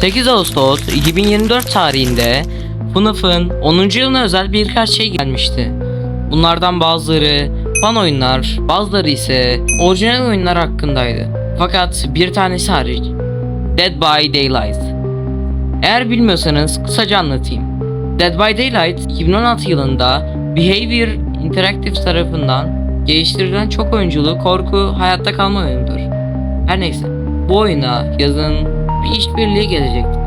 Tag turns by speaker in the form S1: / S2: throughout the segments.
S1: 8 Ağustos 2024 tarihinde FNAF'ın 10. yılına özel birkaç şey gelmişti. Bunlardan bazıları fan oyunlar, bazıları ise orijinal oyunlar hakkındaydı. Fakat bir tanesi hariç. Dead by Daylight. Eğer bilmiyorsanız kısaca anlatayım. Dead by Daylight 2016 yılında Behavior Interactive tarafından geliştirilen çok oyunculu korku hayatta kalma oyunudur. Her neyse bu oyuna yazın bir işbirliği gelecekti.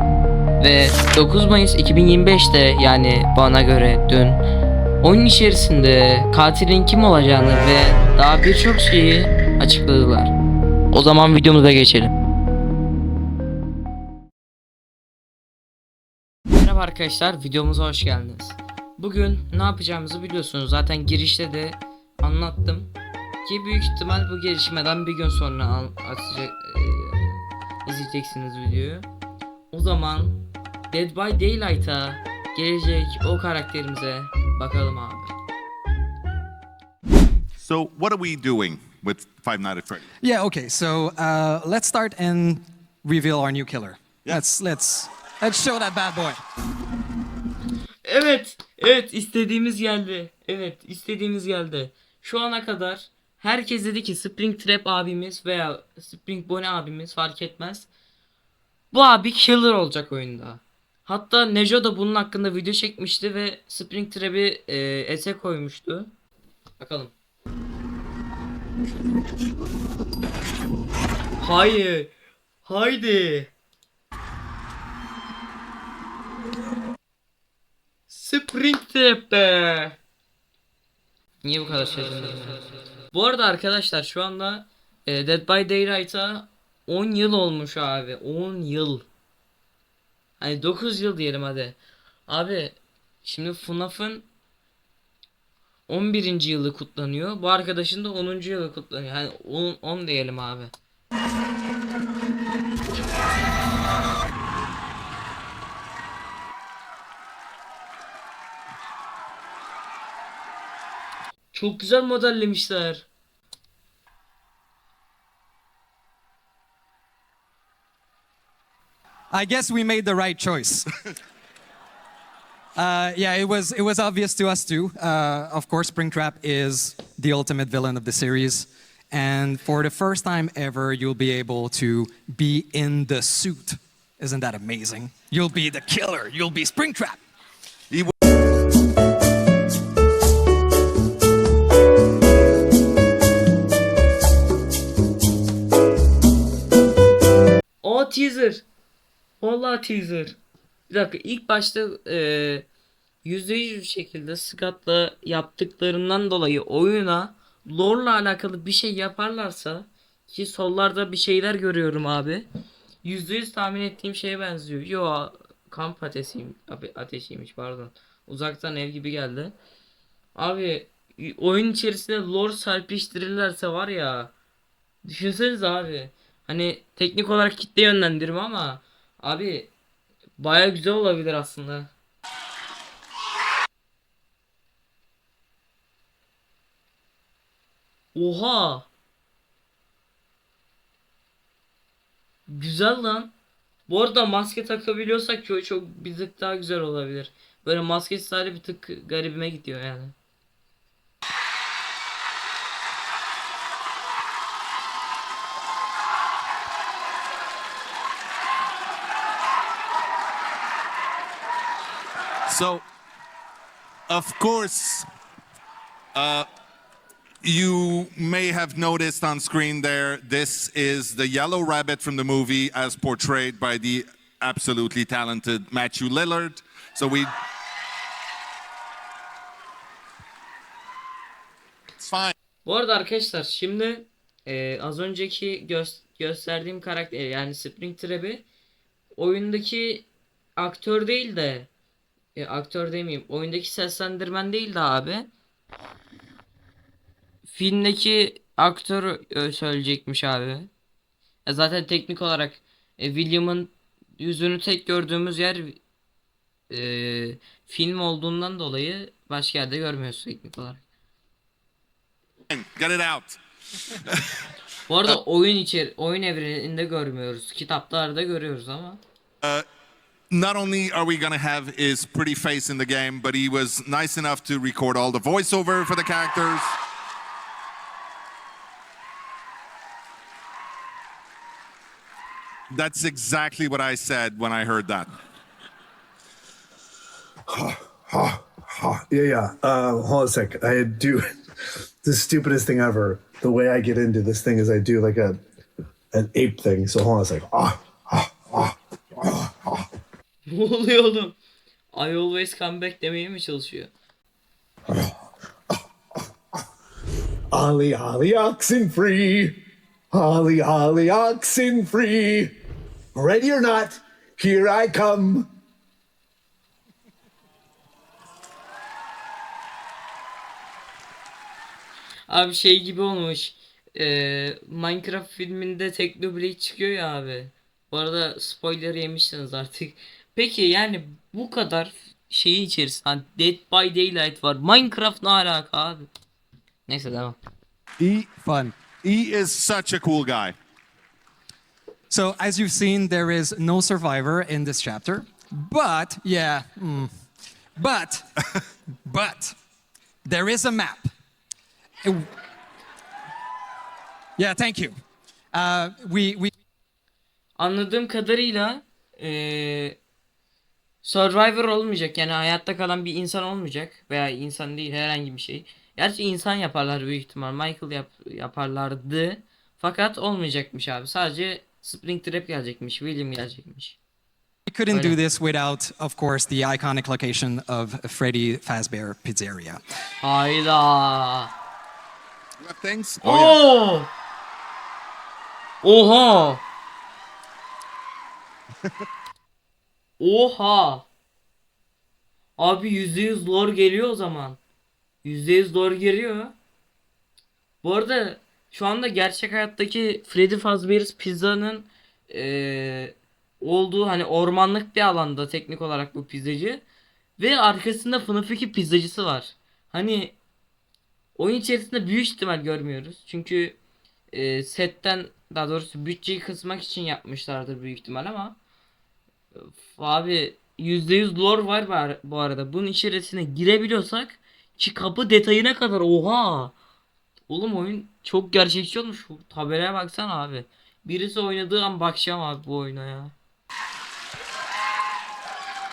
S1: Ve 9 Mayıs 2025'te yani bana göre dün oyun içerisinde katilin kim olacağını ve daha birçok şeyi açıkladılar. O zaman videomuza geçelim. Merhaba arkadaşlar, videomuza hoş geldiniz. Bugün ne yapacağımızı biliyorsunuz. Zaten girişte de anlattım. Ki büyük ihtimal bu gelişmeden bir gün sonra atacak, izleyeceksiniz videoyu. O zaman Dead by Daylight'a gelecek o karakterimize bakalım abi.
S2: So, what are we doing with Five Nights at Freddy's?
S3: Yeah. Okay. So uh, let's start and reveal our new killer.
S2: Yeah.
S3: Let's let's let's show that bad boy.
S1: Evet, evet istediğimiz geldi. Evet, istediğimiz geldi. Şu ana kadar herkes dedi ki Springtrap abimiz veya Spring Bonnie abimiz fark etmez. Bu abi killer olacak oyunda. Hatta Nejo da bunun hakkında video çekmişti ve Springtrap'i e, ese koymuştu. Bakalım. Hayır. Haydi. Springtrap be. Niye bu kadar şaşırdın? Bu arada arkadaşlar şu anda e, Dead by Daylight'a 10 yıl olmuş abi. 10 yıl. Hani 9 yıl diyelim hadi. Abi şimdi FNAF'ın 11. yılı kutlanıyor. Bu arkadaşın da 10. yılı kutlanıyor. Hani 10, 10 diyelim abi. Çok güzel modellemişler.
S3: I guess we made the right choice. uh, yeah, it was it was obvious to us too. Uh, of course, Springtrap is the ultimate villain of the series, and for the first time ever, you'll be able to be in the suit. Isn't that amazing? You'll be the killer. You'll be Springtrap.
S1: Vallahi teaser. Bir dakika ilk başta yüzde yüz bir şekilde Scott'la yaptıklarından dolayı oyuna lore'la alakalı bir şey yaparlarsa ki sollarda bir şeyler görüyorum abi. Yüzde yüz tahmin ettiğim şeye benziyor. Yo kamp ateşiyim, ateşiymiş pardon. Uzaktan ev gibi geldi. Abi oyun içerisinde lore serpiştirirlerse var ya Düşünsenize abi. Hani teknik olarak kitle yönlendirme ama abi baya güzel olabilir aslında. Oha. Güzel lan. Bu arada maske takabiliyorsak çok, çok bir tık daha güzel olabilir. Böyle maskesiz hali bir tık garibime gidiyor yani.
S2: So, of course, uh, you may have noticed on screen there, this is the yellow rabbit from the movie as portrayed by the absolutely talented Matthew Lillard. So we. It's fine.
S1: Bu arada arkadaşlar şimdi e, az önceki gö- gösterdiğim karakter yani Springtrap'i oyundaki aktör değil de e, aktör demeyeyim oyundaki seslendirmen değil de abi filmdeki aktör e, söyleyecekmiş abi. E, zaten teknik olarak e, William'ın yüzünü tek gördüğümüz yer e, film olduğundan dolayı başka yerde görmüyoruz teknik olarak.
S2: Get it out.
S1: Bu arada oyun içeri oyun evreninde görmüyoruz. Kitaplarda görüyoruz ama.
S2: Not only are we going to have his pretty face in the game, but he was nice enough to record all the voiceover for the characters. That's exactly what I said when I heard that. Ha ha ha.
S4: Yeah, yeah. Uh, hold on a sec. I do the stupidest thing ever. The way I get into this thing is I do like a an ape thing. So hold on a sec. Ah,
S1: Ne oluyor oğlum? I always come back demeye mi çalışıyor?
S4: Ollie, Ollie, oxen free. Ollie, Ollie, oxen free. Ready or not, here I come.
S1: Abi şey gibi olmuş. Ee, Minecraft filminde Technoblade çıkıyor ya abi. Bu arada spoiler yemişsiniz artık. Peki yani bu kadar şeyin içerisinde hani Dead by Daylight var. Minecraft ne alaka abi? Neyse devam.
S2: He
S3: Fun.
S2: he is such a cool guy.
S3: So, as you've seen, there is no survivor in this chapter. But, yeah, mm, but, but, there is a map. It- yeah, thank you. Uh, we, we
S1: Anladığım kadarıyla eee Survivor olmayacak yani hayatta kalan bir insan olmayacak veya insan değil herhangi bir şey. Gerçi insan yaparlar büyük ihtimal. Michael yap, yaparlardı. Fakat olmayacakmış abi. Sadece Springtrap gelecekmiş. William gelecekmiş.
S3: We couldn't do
S1: Öyle.
S3: this without, of course, the iconic location of Freddy Fazbear Pizzeria.
S1: Hayda.
S2: Things? Oh, yeah.
S1: Oo! Oha! Oha! Abi %100 lore geliyor o zaman. %100 lore geliyor. Bu arada şu anda gerçek hayattaki Freddy Fazbear's Pizza'nın eee, olduğu hani ormanlık bir alanda teknik olarak bu pizzacı ve arkasında FNAF 2 pizzacısı var. Hani oyun içerisinde büyük ihtimal görmüyoruz. Çünkü e, setten daha doğrusu bütçeyi kısmak için yapmışlardır büyük ihtimal ama Öf, abi %100 lore var bu ar- bu arada. Bunun içerisine girebiliyorsak ki kapı detayına kadar oha. Oğlum oyun çok gerçekçi olmuş. Tabelaya baksana abi. Birisi oynadığı an bakacağım abi bu oyuna ya.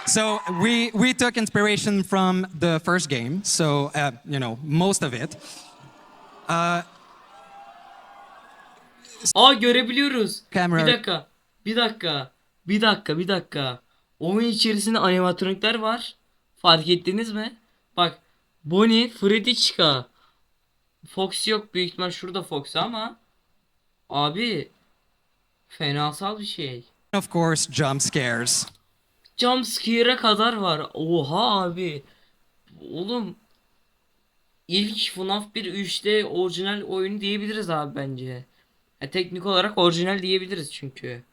S3: So we we took inspiration from the first game. So uh, you know most of it.
S1: Aa görebiliyoruz.
S3: Camera-
S1: Bir dakika. Bir dakika. Bir dakika, bir dakika. Oyun içerisinde animatronikler var. Fark ettiniz mi? Bak. Bonnie, Freddy Chica. Fox yok büyük ihtimal şurada Fox ama abi fenasal bir şey.
S3: Of course, jump scares.
S1: Jumpscare'e kadar var. Oha abi. Oğlum ilk FNAF 1 3'te orijinal oyunu diyebiliriz abi bence. Ya, teknik olarak orijinal diyebiliriz çünkü.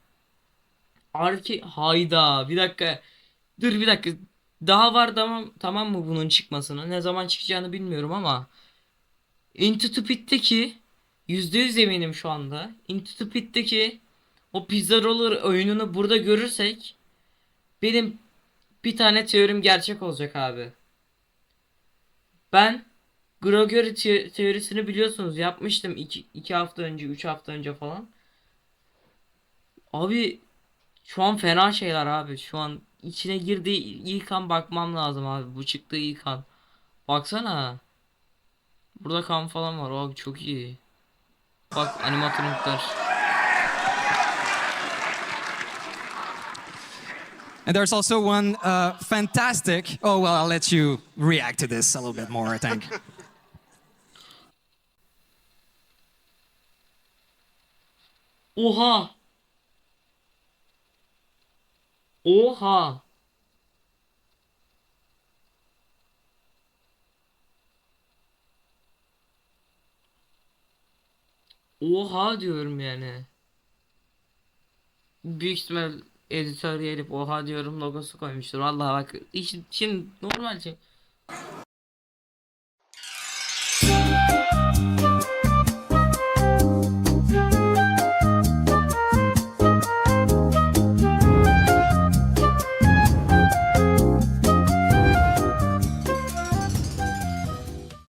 S1: Arki hayda bir dakika. Dur bir dakika. Daha var tamam tamam mı bunun çıkmasını? Ne zaman çıkacağını bilmiyorum ama Into the Pit'teki %100 eminim şu anda. Into the Pit'teki o Pizza Roller oyununu burada görürsek benim bir tane teorim gerçek olacak abi. Ben Gregory te- teorisini biliyorsunuz yapmıştım 2 hafta önce 3 hafta önce falan. Abi şu an fena şeyler abi. Şu an içine girdiği ilk an bakmam lazım abi. Bu çıktığı ilk an. Baksana. Burada kan falan var. Abi çok iyi. Bak animatronikler.
S3: And there's also one uh, fantastic. Oh well, I'll let you react to this a little bit more. I think.
S1: Oha. Oha. Oha diyorum yani. Büyük ihtimal editör gelip oha diyorum logosu koymuştur. Vallahi bak iş- şimdi normal şey.